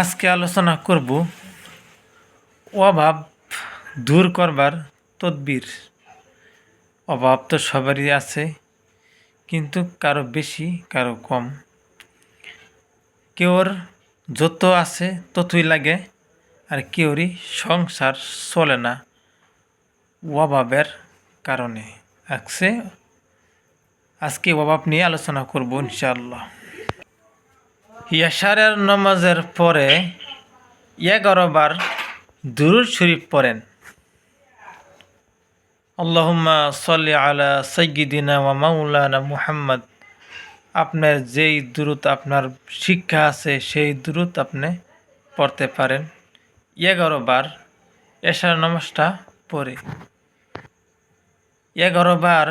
আজকে আলোচনা করব অভাব দূর করবার তদবির। অভাব তো সবারই আছে, কিন্তু কারও বেশি, কারও কম। কেউর যত আছে ততই লাগে, আর কেউরই সংসার চলে না অভাবের কারণে। আছে আজকে অভাব নিয়ে আলোচনা করব ইনশাআল্লাহ। ইয়াশারের নামাজের পরে এগারো বার দুরুদ শরীফ পড়েন। আল্লাহুম্মা সাল্লি আলা সাইয়্যিদিনা ওয়া মাওলানা মুহাম্মদ। আপনার যেই দূরত আপনার শিক্ষা আছে, সেই দূরত আপনি পড়তে পারেন। এগারো বার এশার নামাজটা পড়ে। এগারো বার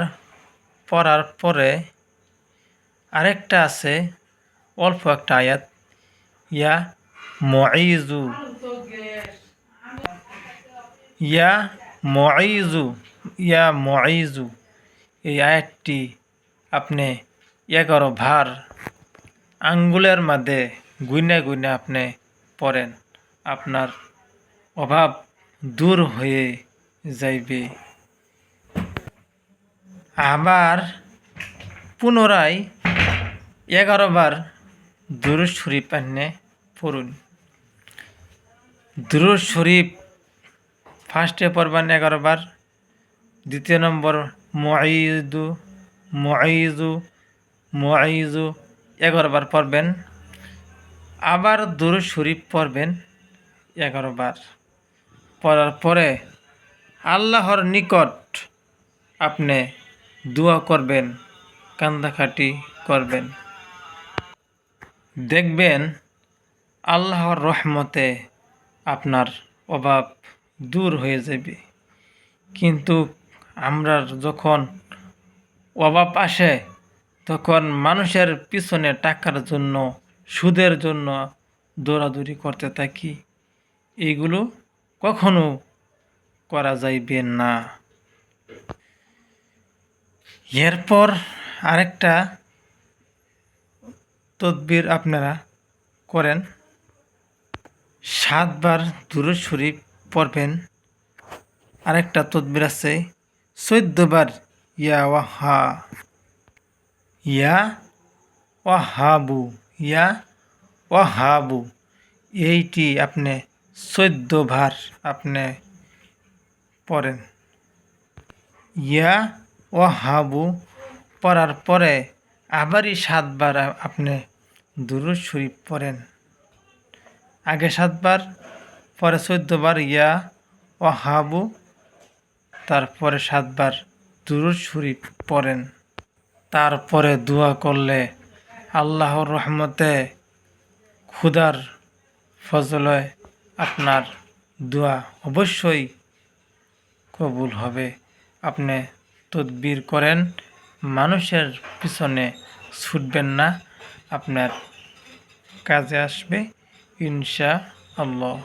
পড়ার পরে আরেকটা আছে অল্প একটা আয়াত। ইয়া মঈজু ইয়া মঈজু ইয়া মঈজু এই আয়াতটি আপনি এগারো ভার আঙ্গুলের মধ্যে গুইনে গুইনে আপনি পড়েন। আপনার অভাব দূর হয়ে যাইবে। আবার পুনরায় এগারো বার দুরুদ শরীফ আনে পড়ুন। দুরুদ শরীফ ফার্স্টে পড়বেন এগারো বার, দ্বিতীয় নম্বর মঈদু মঈজু মঈজু এগারো বার পড়বেন। আবার দুরুদ শরীফ পড়বেন এগারো বার। পড়ার পরে আল্লাহর নিকট আপনি দোয়া করবেন, কান্দাকাটি করবেন। দেখবেন আল্লাহর রহমতে আপনার অভাব দূর হয়ে যাবে। কিন্তু আমরা যখন অভাব আসে, তখন মানুষের পিছনে টাকার জন্য, সুদের জন্য দৌড়াদৌড়ি করতে থাকি। এইগুলো কখনো করা যাইবে না। এরপর আরেকটা তদবির আপনারা করেন। সাতবার দুরুদ শরীফ পড়বেন। আরেকটা তদবির আছে, চোদ্দবার ইয়া ওয়াহা ইয়া ওয়াহাবু ইয়া ওয়াহাবু। এইটি আপনি চোদ্দ ভার আপনি পড়েন। ইয়া ওয়াহাবু পড়ার পরে আবারই সাতবার আপনি দুরুদ শরীফ পড়েন। আগে সাতবার, পরে চোদ্দবার ইয়া, ওয়াহাবু, তারপরে সাতবার দুরুদ শরীফ পড়েন। তারপরে দোয়া করলে আল্লাহর রহমতে ক্ষুদার ফজলে আপনার দোয়া অবশ্যই কবুল হবে। আপনি তদবির করেন, মানুষের পিছনে ছুটবেন না। আপনার কাজে আসবে ইনশা আল্লাহ